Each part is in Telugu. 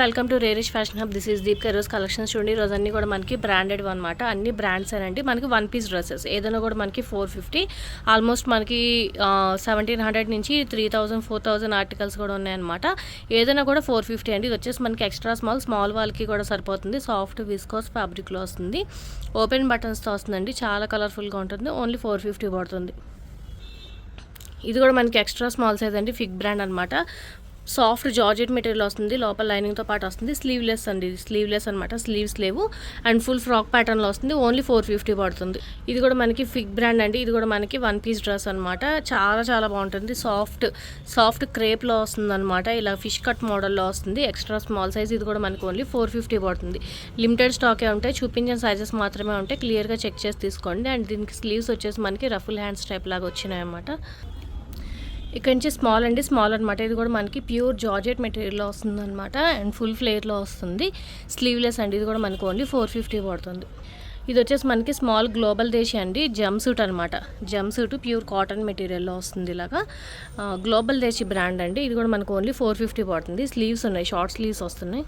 Welcome to Rerish fashion hub this is Deep Karo's collections చూడండి రోజు అన్ని కూడా మనకి బ్రాండెడ్ అనమాట అన్ని బ్రాండ్స్ అండి మనకి వన్ పీస్ డ్రెస్సెస్ ఏదైనా కూడా మనకి ఫోర్ ఫిఫ్టీ ఆల్మోస్ట్ మనకి సెవెంటీన్ హండ్రెడ్ నుంచి three thousand four thousand articles కూడా ఉన్నాయన్నమాట. ఏదైనా కూడా ఫోర్ ఫిఫ్టీ అండి. ఇది వచ్చేసి మనకి ఎక్స్ట్రా స్మాల్ స్మాల్ వాళ్ళకి కూడా సరిపోతుంది. సాఫ్ట్ విస్కోస్ ఫ్యాబ్రిక్లో వస్తుంది. ఓపెన్ బటన్స్తో వస్తుందండి. చాలా కలర్ఫుల్గా ఉంటుంది. ఓన్లీ ఫోర్ ఫిఫ్టీ పడుతుంది. ఇది కూడా మనకి ఎక్స్ట్రా స్మాల్ సైజ్ అండి. ఫిగ్ బ్రాండ్ అనమాట సాఫ్ట్ జార్జెట్ మెటీరియల్ వస్తుంది లోపల లైనింగ్తో పాటు వస్తుంది స్లీవ్లెస్ అండి. స్లీవ్లెస్ అనమాట స్లీవ్స్ లేవు. అండ్ ఫుల్ ఫ్రాక్ ప్యాటర్న్లో వస్తుంది ఓన్లీ ఫోర్ ఫిఫ్టీ పడుతుంది. ఇది కూడా మనకి ఫిగ్ బ్రాండ్ అండి ఇది కూడా మనకి వన్ పీస్ డ్రెస్ అనమాట చాలా చాలా బాగుంటుంది. సాఫ్ట్ సాఫ్ట్ క్రేప్లో వస్తుంది అనమాట ఇలా ఫిష్ కట్ మోడల్లో వస్తుంది. ఎక్స్ట్రా స్మాల్ సైజ్ ఇది కూడా మనకి ఓన్లీ ఫోర్ ఫిఫ్టీ పడుతుంది. లిమిటెడ్ స్టాకే ఉంటాయి చూపించిన సైజెస్ మాత్రమే ఉంటాయి. క్లియర్గా చెక్ చేసి తీసుకోండి. అండ్ దీనికి స్లీవ్స్ వచ్చేసి మనకి రఫుల్ హ్యాండ్స్ టైప్ లాగా వచ్చినాయి అనమాట ఇక్కడ నుంచి స్మాల్ అండి స్మాల్ అనమాట ఇది కూడా మనకి ప్యూర్ జార్జెట్ మెటీరియల్లో వస్తుంది అనమాట అండ్ ఫుల్ ఫ్లేర్లో వస్తుంది. స్లీవ్లెస్ అండి ఇది కూడా మనకు ఓన్లీ ఫోర్ ఫిఫ్టీ పడుతుంది. ఇది వచ్చేసి మనకి స్మాల్ గ్లోబల్ దేశీ అండి జమ్ సూట్ అనమాట జమ్ సూట్ ప్యూర్ కాటన్ మెటీరియల్లో వస్తుంది ఇలాగా. గ్లోబల్ దేశీ బ్రాండ్ అండి ఇది కూడా మనకు ఓన్లీ ఫోర్ ఫిఫ్టీ పడుతుంది. స్లీవ్స్ ఉన్నాయి షార్ట్ స్లీవ్స్ వస్తున్నాయి.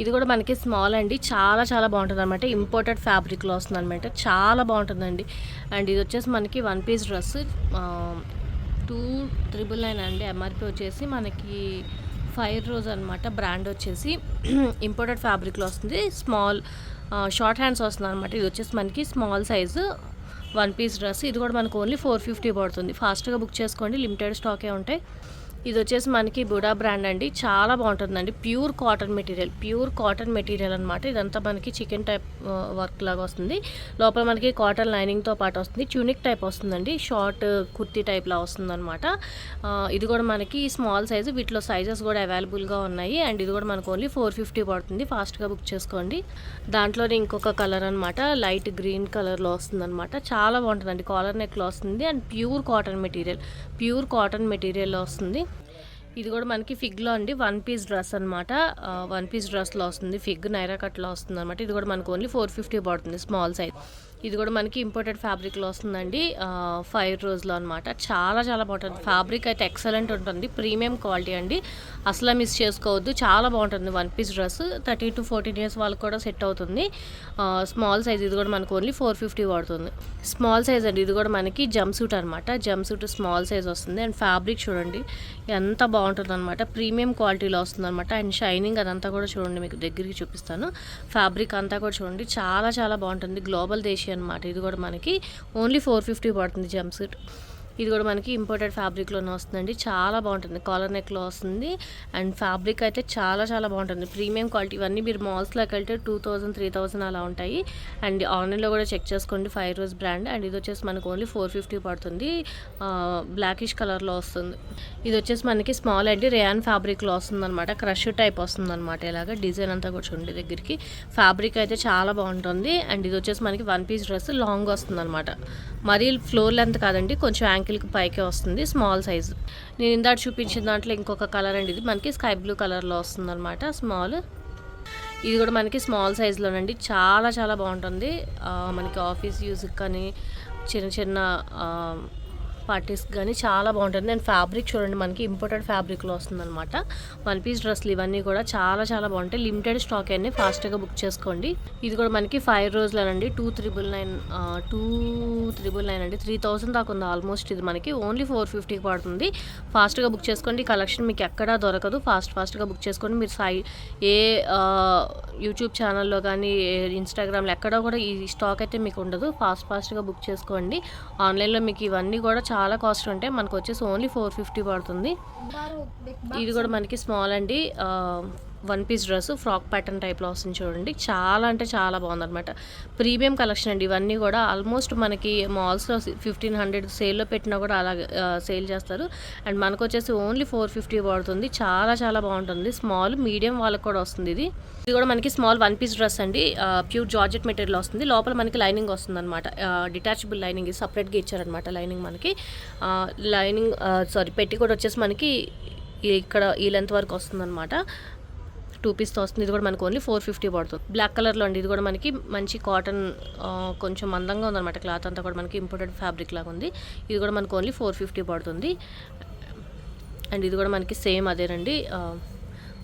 ఇది కూడా మనకి స్మాల్ అండి చాలా చాలా బాగుంటుంది అనమాట ఇంపోర్టెడ్ ఫ్యాబ్రిక్లో వస్తుంది అనమాట చాలా బాగుంటుందండి. అండ్ ఇది వచ్చేసి మనకి one piece dress two triple nine అండి ఎంఆర్పి వచ్చేసి మనకి ఫైర్ రోజ్ అనమాట బ్రాండ్ వచ్చేసి ఇంపోర్టెడ్ ఫ్యాబ్రిక్లో వస్తుంది. స్మాల్ షార్ట్ హ్యాండ్స్ వస్తుంది అనమాట ఇది వచ్చేసి మనకి small size one piece dress. ఇది కూడా మనకు ఓన్లీ ఫోర్ ఫిఫ్టీ పడుతుంది. ఫాస్ట్గా బుక్ చేసుకోండి. లిమిటెడ్ స్టాకే ఉంటాయి. ఇది వచ్చేసి మనకి బుడా బ్రాండ్ అండి. చాలా బాగుంటుందండి. Pure cotton material. Pure cotton material అనమాట ఇదంతా మనకి చికెన్ టైప్ వర్క్ లాగా వస్తుంది. లోపల మనకి కాటన్ లైనింగ్తో పాటు వస్తుంది. ట్యూనిక్ టైప్ వస్తుందండి. షార్ట్ కుర్తీ టైప్లా వస్తుంది అనమాట ఇది కూడా మనకి స్మాల్ సైజు వీటిలో సైజెస్ కూడా అవైలబుల్గా ఉన్నాయి. అండ్ ఇది కూడా మనకు ఓన్లీ ఫోర్ ఫిఫ్టీ పడుతుంది. ఫాస్ట్గా బుక్ చేసుకోండి. దాంట్లోనే ఇంకొక కలర్ అనమాట లైట్ గ్రీన్ కలర్లో వస్తుందన్నమాట. చాలా బాగుంటుందండి. కాలర్ నెక్లో వస్తుంది. And pure cotton material. Pure cotton మెటీరియల్లో వస్తుంది. ఇది కూడా మనకి ఫిగ్లో అండి. వన్ పీస్ డ్రెస్ అనమాట వన్ పీస్ డ్రెస్లో వస్తుంది. ఫిగ్ నైరా కట్లో వస్తుంది అనమాట ఇది కూడా మనకు ఓన్లీ ఫోర్ ఫిఫ్టీ పడుతుంది స్మాల్ సైజ్. ఇది కూడా మనకి ఇంపోర్టెడ్ ఫ్యాబ్రిక్లో వస్తుందండి. ఫైవ్ రోజులో అనమాట చాలా చాలా బాగుంటుంది. ఫ్యాబ్రిక్ అయితే ఎక్సలెంట్ ఉంటుంది. ప్రీమియం క్వాలిటీ అండి. అసలు మిస్ చేసుకోవద్దు. చాలా బాగుంటుంది one piece dress thirty to fourteen years వాళ్ళకి కూడా సెట్ అవుతుంది. స్మాల్ సైజ్ ఇది కూడా మనకు ఓన్లీ ఫోర్ ఫిఫ్టీ పడుతుంది స్మాల్ సైజ్ అండి. ఇది కూడా మనకి జంప్ సూట్ అనమాట జంప్ సూట్ స్మాల్ సైజ్ వస్తుంది. అండ్ ఫ్యాబ్రిక్ చూడండి. ఎంత బాగుంటుంది అనమాట ప్రీమియం క్వాలిటీలో వస్తుంది అనమాట అండ్ షైనింగ్ అదంతా కూడా చూడండి. మీకు దగ్గరికి చూపిస్తాను. ఫ్యాబ్రిక్ అంతా కూడా చూడండి. చాలా చాలా బాగుంటుంది. గ్లోబల్ దేశీ అనమాట ఇది కూడా మనకి ఓన్లీ ఫోర్ ఫిఫ్టీ పడుతుంది జంప్ సీట్ ఇది కూడా మనకి ఇంపోర్టెడ్ ఫ్యాబ్రిక్లోనే వస్తుందండి. చాలా బాగుంటుంది. కాలర్ నెక్లో వస్తుంది. అండ్ ఫ్యాబ్రిక్ అయితే చాలా చాలా బాగుంటుంది. ప్రీమియం క్వాలిటీ ఇవన్నీ మీరు మాల్స్లోకి వెళ్తే టూ థౌజండ్ త్రీ థౌజండ్ అలా ఉంటాయి. అండ్ ఆన్లైన్లో కూడా చెక్ చేసుకోండి. ఫైవ్ రోజ్ బ్రాండ్ అండ్ ఇది వచ్చేసి మనకు ఓన్లీ ఫోర్ ఫిఫ్టీ పడుతుంది. బ్లాకిష్ కలర్లో వస్తుంది. ఇది వచ్చేసి మనకి స్మాల్ అండి రేయాన్ ఫ్యాబ్రిక్లో వస్తుందన్నమాట. క్రష్ టైప్ వస్తుందన్నమాట ఇలాగ. డిజైన్ అంతా కూడా చూడండి దగ్గరికి. ఫ్యాబ్రిక్ అయితే చాలా బాగుంటుంది. అండ్ ఇది వచ్చేసి మనకి వన్ పీస్ డ్రెస్ లాంగ్ వస్తుందన్నమాట. మరీ ఫ్లోర్ లెంత్ కాదండి. కొంచెం యాంకిల్కి పైకే వస్తుంది స్మాల్ సైజు. నేను ఇందాక చూపించిన దాంట్లో ఇంకొక కలర్ అండి ఇది. మనకి స్కై బ్లూ కలర్లో వస్తుంది అనమాట స్మాల్. ఇది కూడా మనకి స్మాల్ సైజులోనండి. చాలా చాలా బాగుంటుంది. మనకి ఆఫీస్ యూజ్కి కానీ చిన్న చిన్న పార్టీస్ కానీ చాలా బాగుంటుంది అండ్ ఫ్యాబ్రిక్ చూడండి మనకి ఇంపోర్టెడ్ ఫ్యాబ్రిక్లో వస్తుందన్నమాట. వన్ పీస్ డ్రెస్లు ఇవన్నీ కూడా చాలా చాలా బాగుంటాయి. లిమిటెడ్ స్టాక్ అన్నీ ఫాస్ట్గా బుక్ చేసుకోండి. ఇది కూడా మనకి five రోజులేనండి. Two triple nine two triple nine అండి. త్రీ థౌసండ్ దాకా ఉంది ఆల్మోస్ట్ ఇది మనకి. ఓన్లీ ఫోర్ ఫిఫ్టీకి పడుతుంది. ఫాస్ట్గా బుక్ చేసుకోండి. కలెక్షన్ మీకు ఎక్కడా దొరకదు. ఫాస్ట్ ఫాస్ట్గా బుక్ చేసుకోండి. మీరు సై ఏ యూట్యూబ్ ఛానల్లో కానీ ఇన్స్టాగ్రామ్లో ఎక్కడో కూడా ఈ స్టాక్ అయితే మీకు ఉండదు. ఫాస్ట్ ఫాస్ట్గా బుక్ చేసుకోండి. ఆన్లైన్లో మీకు ఇవన్నీ కూడా చాలా కాస్ట్ ఉంటాయి మనకు వచ్చేసి ఓన్లీ ఫోర్ ఫిఫ్టీ పడుతుంది. ఇది కూడా మనకి స్మాల్ అండి. One piece dress frock pattern టైప్లో వస్తుంది చూడండి. చాలా అంటే చాలా బాగుందనమాట ప్రీమియం కలెక్షన్ అండి. ఇవన్నీ కూడా ఆల్మోస్ట్ మనకి మాల్స్లో ఫిఫ్టీన్ హండ్రెడ్ సేల్లో పెట్టినా కూడా అలా సేల్ చేస్తారు. అండ్ మనకు వచ్చేసి ఓన్లీ ఫోర్ ఫిఫ్టీ పడుతుంది. చాలా చాలా బాగుంటుంది. స్మాల్ మీడియం వాళ్ళకి కూడా వస్తుంది ఇది. ఇది కూడా మనకి స్మాల్ వన్ పీస్ డ్రెస్ అండి. ప్యూర్ జార్జెట్ మెటీరియల్ వస్తుంది. లోపల మనకి లైనింగ్ వస్తుంది అనమాట డిటాచబుల్ లైనింగ్ సపరేట్గా ఇచ్చారనమాట లైనింగ్ మనకి. లైనింగ్ సారీ పెట్టి కూడా వచ్చేసి మనకి ఇక్కడ ఈ లెంత్ వరకు వస్తుందన్నమాట. టూ పీస్తో వస్తుంది ఇది కూడా మనకు ఓన్లీ ఫోర్ ఫిఫ్టీ పడుతుంది. బ్లాక్ కలర్లో అండి. ఇది కూడా మనకి మంచి కాటన్ కొంచెం మందంగా ఉందన్నమాట క్లాత్ అంతా కూడా మనకి ఇంపోర్టెడ్ ఫ్యాబ్రిక్ లాగా ఉంది. ఇది కూడా మనకు ఓన్లీ ఫోర్ ఫిఫ్టీ పడుతుంది. అండ్ ఇది కూడా మనకి సేమ్ అదేనండి.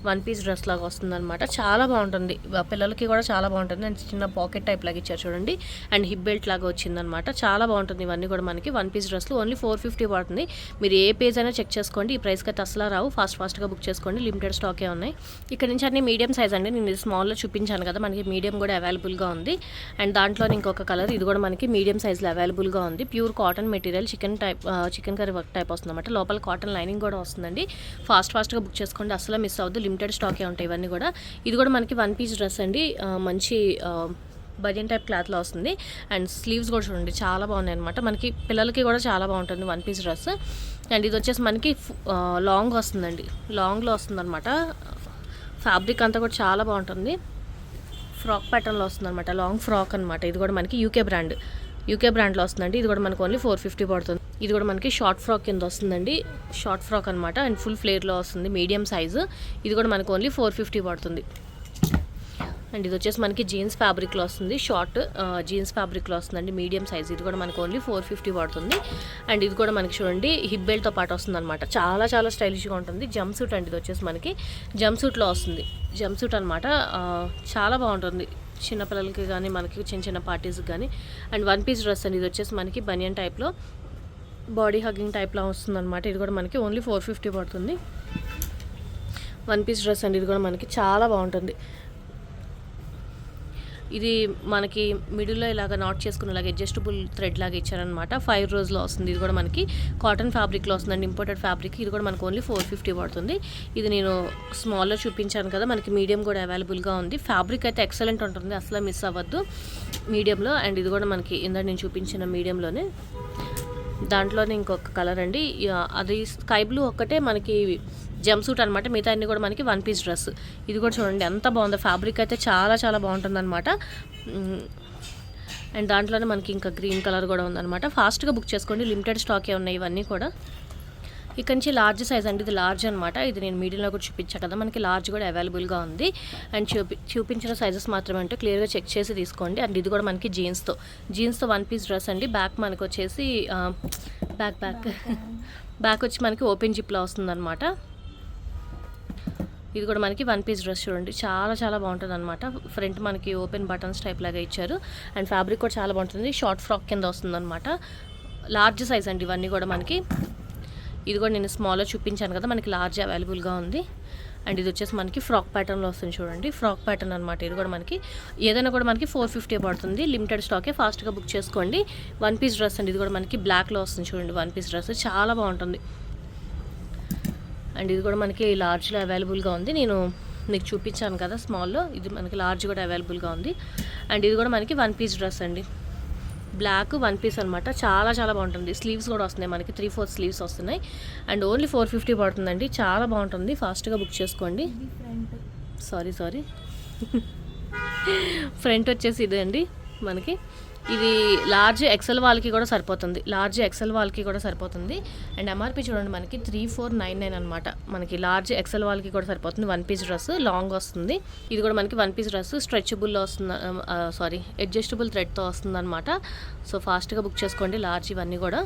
వన్ పీస్ డ్రెస్ లాగా వస్తుంది అనమాట చాలా బాగుంటుంది. పిల్లలకి కూడా చాలా బాగుంటుంది. అండ్ చిన్న పాకెట్ టైప్ లాగా ఇచ్చారు చూడండి. అండ్ హిప్ బెల్ట్ లాగా వచ్చిందనమాట చాలా బాగుంటుంది. ఇవన్నీ కూడా మనకి వన్ పీస్ డ్రెస్లు ఓన్లీ ఫోర్ ఫిఫ్టీ పడుతుంది. మీరు ఏ పేజ్ అయినా చెక్ చేసుకోండి. ఈ ప్రైస్కి అయితే అసలు రావు. ఫాస్ట్ ఫాస్ట్గా బుక్ చేసుకోండి. లిమిటెడ్ స్టాకే ఉన్నాయి. ఇక్కడ నుంచి అన్ని మీడియం సైజ్ అండి. నేను ఇది స్మాల్లో చూపించాను కదా. మనకి మీడియం కూడా అవైలబుల్గా ఉంది. అండ్ దాంట్లో ఇంకొక కలర్ ఇది కూడా మనకి మీడియం సైజ్లో అవైలబుల్గా ఉంది. Pure cotton material chicken type chicken curry work type వస్తుంది అనమాట లోపల కాటన్ లైనింగ్ కూడా వస్తుందండి. ఫాస్ట్ ఫాస్ట్గా బుక్ చేసుకోండి. అసలు మిస్ అవ్వద్దు. లిమిటెడ్ స్టాకే ఉంటాయి ఇవన్నీ కూడా. ఇది కూడా మనకి వన్ పీస్ డ్రెస్ అండి. మంచి బజియన్ టైప్ క్లాత్లో వస్తుంది. అండ్ స్లీవ్స్ కూడా చూడండి చాలా బాగున్నాయి అనమాట మనకి పిల్లలకి కూడా చాలా బాగుంటుంది వన్ పీస్ డ్రెస్ అండ్ ఇది వచ్చేసి మనకి లాంగ్ వస్తుందండి. లాంగ్లో వస్తుందన్నమాట. ఫ్యాబ్రిక్ అంతా కూడా చాలా బాగుంటుంది. ఫ్రాక్ ప్యాటర్న్లో వస్తుంది అనమాట లాంగ్ ఫ్రాక్ అనమాట ఇది కూడా మనకి యూకే బ్రాండ్ యూకే బ్రాండ్లో వస్తుందండి. ఇది కూడా మనకు ఓన్లీ ఫోర్ ఫిఫ్టీ పడుతుంది. ఇది కూడా మనకి షార్ట్ ఫ్రాక్ కింద వస్తుందండి. షార్ట్ ఫ్రాక్ అనమాట అండ్ ఫుల్ ఫ్లేర్లో వస్తుంది. Medium size. ఇది కూడా మనకు ఓన్లీ ఫోర్ ఫిఫ్టీ పడుతుంది. అండ్ ఇది వచ్చేసి మనకి జీన్స్ ఫ్యాబ్రిక్లో వస్తుంది. షార్ట్ జీన్స్ ఫ్యాబ్రిక్లో వస్తుందండి. Medium size. ఇది కూడా మనకు ఓన్లీ ఫోర్ ఫిఫ్టీ పడుతుంది. అండ్ ఇది కూడా మనకి చూడండి హిప్ బెల్ట్తో పాటు వస్తుంది అనమాట చాలా చాలా స్టైలిష్గా ఉంటుంది. జంప్ సూట్ అండి ఇది వచ్చేసి మనకి. జంప్ సూట్లో వస్తుంది. జంప్ సూట్ అనమాట చాలా బాగుంటుంది. చిన్నపిల్లలకి కానీ మనకి చిన్న చిన్న పార్టీస్కి కానీ అండ్ వన్ పీస్ డ్రెస్ అండి. ఇది వచ్చేసి మనకి బనియన్ టైప్లో. బాడీ హగ్గింగ్ టైప్లో వస్తుంది అనమాట ఇది కూడా మనకి ఓన్లీ ఫోర్ ఫిఫ్టీ పడుతుంది. వన్ పీస్ డ్రెస్ అండి ఇది కూడా మనకి చాలా బాగుంటుంది. ఇది మనకి మిడిల్లో ఇలాగ నాట్ చేసుకునేలాగా అడ్జస్టబుల్ థ్రెడ్ లాగా ఇచ్చారనమాట ఫైవ్ రోజులో వస్తుంది. ఇది కూడా మనకి కాటన్ ఫ్యాబ్రిక్లో వస్తుందండి ఇంపోర్టెడ్ ఫ్యాబ్రిక్. ఇది కూడా మనకు ఓన్లీ ఫోర్ ఫిఫ్టీ పడుతుంది. ఇది నేను స్మాల్లో చూపించాను కదా మనకి మీడియం కూడా అవైలబుల్గా ఉంది. ఫ్యాబ్రిక్ అయితే ఎక్సలెంట్ ఉంటుంది అసలు మిస్ అవ్వద్దు మీడియంలో. అండ్ ఇది కూడా మనకి ఇందాక నేను చూపించిన మీడియంలోనే. దాంట్లోనే ఇంకొక కలర్ అండి. అది స్కై బ్లూ ఒక్కటే మనకి జంప్ సూట్ అనమాట మిగతా అన్ని కూడా మనకి వన్ పీస్ డ్రెస్. ఇది కూడా చూడండి ఎంత బాగుందో. ఫ్యాబ్రిక్ అయితే చాలా చాలా బాగుంటుంది అనమాట అండ్ దాంట్లోనే మనకి ఇంకా గ్రీన్ కలర్ కూడా ఉందన్నమాట. ఫాస్ట్గా బుక్ చేసుకోండి. లిమిటెడ్ స్టాకే ఉన్నాయి ఇవన్నీ కూడా. ఇక్కడ నుంచి లార్జ్ సైజ్ అండి ఇది లార్జ్ అనమాట ఇది నేను మీడియంలో కూడా చూపించా కదా మనకి లార్జ్ కూడా అవైలబుల్గా ఉంది. అండ్ చూపి చూపించిన సైజెస్ మాత్రమే అంటే క్లియర్గా చెక్ చేసి తీసుకోండి. అండ్ ఇది కూడా మనకి జీన్స్తో జీన్స్తో వన్ పీస్ డ్రెస్ అండి. బ్యాక్ మనకు వచ్చేసి బ్యాక్ బ్యాక్ బ్యాక్ వచ్చి మనకి ఓపెన్ జిప్లో వస్తుందన్నమాట. ఇది కూడా మనకి వన్ పీస్ డ్రెస్ చూడండి. చాలా చాలా బాగుంటుంది అనమాట ఫ్రంట్ మనకి ఓపెన్ బటన్స్ టైప్ లాగా ఇచ్చారు. అండ్ ఫ్యాబ్రిక్ కూడా చాలా బాగుంటుంది. షార్ట్ ఫ్రాక్ కింద వస్తుంది అనమాట లార్జ్ సైజ్ అండి ఇవన్నీ కూడా మనకి. ఇది కూడా నేను స్మాల్లో చూపించాను కదా మనకి లార్జ్ అవైలబుల్గా ఉంది. అండ్ ఇది వచ్చేసి మనకి ఫ్రాక్ ప్యాటర్న్లో వస్తుంది చూడండి. ఫ్రాక్ ప్యాటర్న్ అనమాట ఇది కూడా మనకి ఏదైనా కూడా మనకి ఫోర్ ఫిఫ్టీ పడుతుంది. లిమిటెడ్ స్టాకే ఫాస్ట్గా బుక్ చేసుకోండి. వన్ పీస్ డ్రెస్ అండి. ఇది కూడా మనకి బ్లాక్లో వస్తుంది చూడండి. వన్ పీస్ డ్రెస్ చాలా బాగుంటుంది. అండ్ ఇది కూడా మనకి లార్జ్లో అవైలబుల్గా ఉంది. నేను మీకు చూపించాను కదా స్మాల్లో ఇది మనకి లార్జ్ కూడా అవైలబుల్గా ఉంది. అండ్ ఇది కూడా మనకి వన్ పీస్ డ్రెస్ అండి. బ్లాక్ వన్ పీస్ అనమాట చాలా చాలా బాగుంటుంది. స్లీవ్స్ కూడా వస్తున్నాయి మనకి. త్రీ ఫోర్ స్లీవ్స్ వస్తున్నాయి. అండ్ ఓన్లీ ఫోర్ ఫిఫ్టీ పడుతుందండి. చాలా బాగుంటుంది. ఫాస్ట్గా బుక్ చేసుకోండి. Sorry sorry. ఫ్రంట్ వచ్చేసి ఇదే అండి మనకి. ఇది లార్జ్ ఎక్సెల్ వాళ్ళకి కూడా సరిపోతుంది. లార్జ్ ఎక్సెల్ వాళ్ళకి కూడా సరిపోతుంది. అండ్ ఎంఆర్పి చూడండి మనకి త్రీ ఫోర్ నైన్ నైన్ అనమాట మనకి లార్జ్ ఎక్సెల్ వాళ్ళకి కూడా సరిపోతుంది. వన్ పీస్ డ్రెస్ లాంగ్ వస్తుంది. ఇది కూడా మనకి వన్ పీస్ డ్రెస్ స్ట్రెచబుల్లో వస్తుంది సారీ అడ్జస్టబుల్ థ్రెడ్తో వస్తుంది అనమాట సో ఫాస్ట్గా బుక్ చేసుకోండి. లార్జ్ ఇవన్నీ కూడా.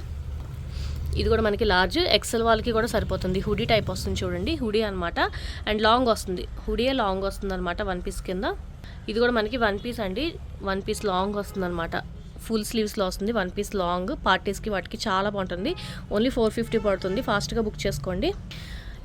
ఇది కూడా మనకి లార్జ్ ఎక్సెల్ వాళ్ళకి కూడా సరిపోతుంది. హుడీ టైప్ వస్తుంది చూడండి. హుడీ అనమాట అండ్ లాంగ్ వస్తుంది. హుడీయే లాంగ్ వస్తుంది అనమాట వన్ పీస్ కింద. ఇది కూడా మనకి వన్ పీస్ అండి. వన్ పీస్ లాంగ్ వస్తుంది అనమాట ఫుల్ స్లీవ్స్లో వస్తుంది. వన్ పీస్ లాంగ్ పార్టీస్కి వాటికి చాలా బాగుంటుంది. ఓన్లీ ఫోర్ ఫిఫ్టీ పడుతుంది. ఫాస్ట్గా బుక్ చేసుకోండి.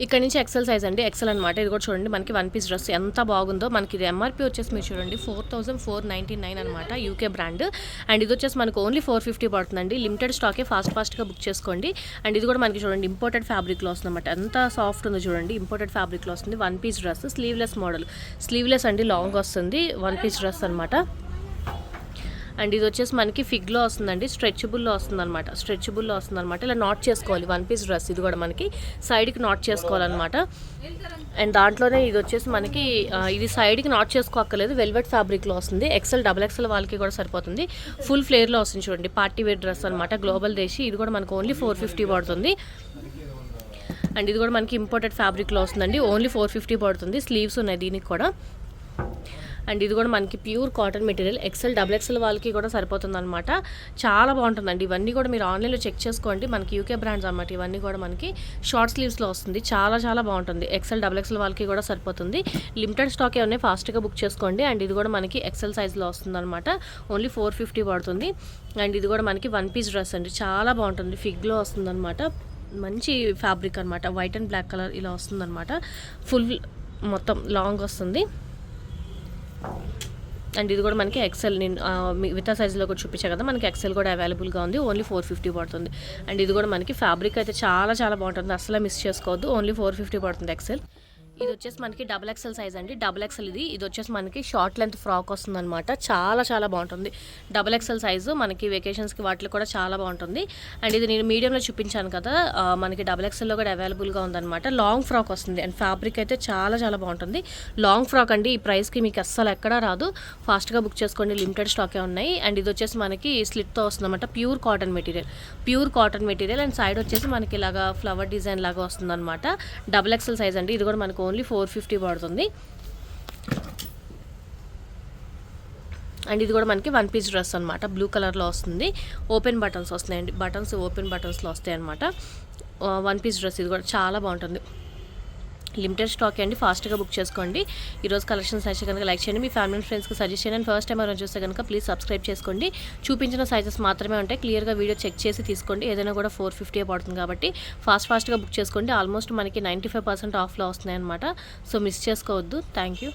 ఇక్కడ నుంచి ఎక్సెల్ సైజ్ అండి. ఎక్సెల్ అనమాట ఇది కూడా చూడండి. మనకి వన్ పీస్ డ్రెస్ ఎంత బాగుందో. మనకి ఇది ఎంఆర్పి వచ్చేసి మీరు చూడండి. Four thousand four ninety nine అనమాట యూకే బ్రాండ్ అండ్ ఇది వచ్చేసి మనకు ఓన్లీ ఫోర్ ఫిఫ్టీ పడుతుందండి. లిమిటెడ్ స్టాకే ఫాస్ట్ ఫాస్ట్గా బుక్ చేసుకోండి. అండ్ ఇది కూడా మనకి చూడండి. ఇంపోర్టెడ్ ఫ్యాబ్రిక్లో వస్తుంది అనమాట ఎంత సాఫ్ట్ ఉందో చూడండి. ఇంపోర్టెడ్ ఫ్యాబ్రిక్లో వస్తుంది one piece dress sleeveless model sleeveless అండి. లాంగ్ వస్తుంది. వన్ పీస్ డ్రెస్ అనమాట అండ్ ఇది వచ్చేసి మనకి ఫిగ్లో వస్తుందండి స్ట్రెచబుల్లో వస్తుంది అనమాట స్ట్రెచబుల్లో వస్తుంది అనమాట ఇలా నాట్ చేసుకోవాలి. వన్ పీస్ డ్రెస్ ఇది కూడా మనకి సైడ్కి నాట్ చేసుకోవాలన్నమాట. అండ్ దాంట్లోనే ఇది వచ్చేసి మనకి ఇది సైడ్కి నాట్ చేసుకోక్కర్లేదు. వెల్వెట్ ఫ్యాబ్రిక్లో వస్తుంది. ఎక్సెల్ డబుల్ ఎక్సెల్ వాళ్ళకి కూడా సరిపోతుంది. ఫుల్ ఫ్లేర్లో వస్తుంది చూడండి. పార్టీ వేర్ డ్రెస్ అనమాట గ్లోబల్ దేశీ ఇది కూడా మనకు ఓన్లీ ఫోర్ ఫిఫ్టీ పడుతుంది. అండ్ ఇది కూడా మనకి ఇంపోర్టెడ్ ఫ్యాబ్రిక్లో వస్తుందండి. ఓన్లీ ఫోర్ ఫిఫ్టీ పడుతుంది. స్లీవ్స్ ఉన్నాయి దీనికి కూడా. అండ్ ఇది కూడా మనకి pure cotton material. XL double XL వాళ్ళకి కూడా సరిపోతుంది అనమాట చాలా బాగుంటుందండి. ఇవన్నీ కూడా మీరు ఆన్లైన్లో చెక్ చేసుకోండి. మనకి యూకే బ్రాండ్స్ అనమాట ఇవన్నీ కూడా మనకి షార్ట్ స్లీవ్స్లో వస్తుంది. చాలా చాలా బాగుంటుంది. ఎక్సెల్ డబుల్ ఎక్సెల్ వాళ్ళకి కూడా సరిపోతుంది. లిమిటెడ్ స్టాక్ ఏమన్నా ఫాస్ట్గా బుక్ చేసుకోండి. అండ్ ఇది కూడా మనకి ఎక్సెల్ సైజ్లో వస్తుంది అనమాట ఓన్లీ ఫోర్ ఫిఫ్టీ పడుతుంది. అండ్ ఇది కూడా మనకి వన్ పీస్ డ్రెస్ అండి. చాలా బాగుంటుంది. ఫిగ్లో వస్తుంది అనమాట మంచి ఫ్యాబ్రిక్ అనమాట వైట్ అండ్ బ్లాక్ కలర్ ఇలా వస్తుందన్నమాట. ఫుల్ మొత్తం లాంగ్ వస్తుంది. అండ్ ఇది కూడా మనకి ఎక్సెల్ నేను మిగతా సైజులో కూడా చూపించా కదా మనకి ఎక్సెల్ కూడా అవైలబుల్గా ఉంది. ఓన్లీ ఫోర్ ఫిఫ్టీ పడుతుంది. అండ్ ఇది కూడా మనకి ఫ్యాబ్రిక్ అయితే చాలా చాలా బాగుంటుంది. అసలు మిస్ చేసుకోవద్దు. ఓన్లీ ఫోర్ ఫిఫ్టీ పడుతుంది ఎక్సెల్ ఇది వచ్చేసి మనకి డబుల్ ఎక్సెల్ సైజ్ అండి. డబుల్ ఎక్సెల్ ఇది. ఇది వచ్చేసి మనకి షార్ట్ లెంత్ ఫ్రాక్ వస్తుంది అనమాట చాలా చాలా బాగుంటుంది. డబుల్ ఎక్సెల్ సైజు మనకి వెకేషన్స్కి వాటిలో కూడా చాలా బాగుంటుంది. అండ్ ఇది నేను మీడియంలో చూపించాను కదా మనకి డబుల్ ఎక్సెల్లో కూడా అవైలబుల్గా ఉందన్నమాట. లాంగ్ ఫ్రాక్ వస్తుంది. అండ్ ఫ్యాబ్రిక్ అయితే చాలా చాలా బాగుంటుంది. లాంగ్ ఫ్రాక్ అండి. ఈ ప్రైస్కి మీకు అస్సలు ఎక్కడా రాదు. ఫాస్ట్గా బుక్ చేసుకోండి. లిమిటెడ్ స్టాకే ఉన్నాయి. అండ్ ఇది వచ్చేసి మనకి స్లిట్తో వస్తుంది అనమాట pure cotton material pure cotton material and side వచ్చేసి మనకి ఇలాగా ఫ్లవర్ డిజైన్ లాగా వస్తుంది అనమాట డబుల్ ఎక్సెల్ సైజ్ అండి. ఇది కూడా మనకు ఓన్లీ ఫోర్ ఫిఫ్టీ పడుతుంది. అండ్ ఇది కూడా మనకి వన్ పీస్ డ్రెస్ అనమాట బ్లూ కలర్లో వస్తుంది. ఓపెన్ బటన్స్ వస్తున్నాయండి. బటన్స్ ఓపెన్ బటన్స్లో వస్తాయి అనమాట వన్ పీస్ డ్రెస్ ఇది కూడా చాలా బాగుంటుంది. లిమిటెడ్ స్టాక్ అండి. ఫాస్ట్గా బుక్ చేసుకోండి. ఈరోజు కలెక్షన్స్ నచ్చితే కనుక లైక్ చేయండి. మీ ఫ్యామిలీ అండ్ ఫ్రెండ్స్కి సజెస్ట్ చేయండి. ఫస్ట్ టైం ఎవరైనా చూస్తే కనుక ప్లీజ్ సబ్స్క్రైబ్ చేసుకోండి. చూపించిన సైజెస్ మాత్రమే ఉంటాయి. క్లియర్గా వీడియో చెక్ చేసి తీసుకోండి. ఏదైనా కూడా ఫోర్ ఫిఫ్టీ పడుతుంది కాబట్టి ఫాస్ట్ ఫాస్ట్గా బుక్ చేసుకోండి. ఆల్మోస్ట్ మనకి నైంటీ ఫైవ్ పర్సెంట్ ఆఫ్లో వస్తున్నాయి అనమాట సో మిస్ చేసుకోవద్దు. Thank you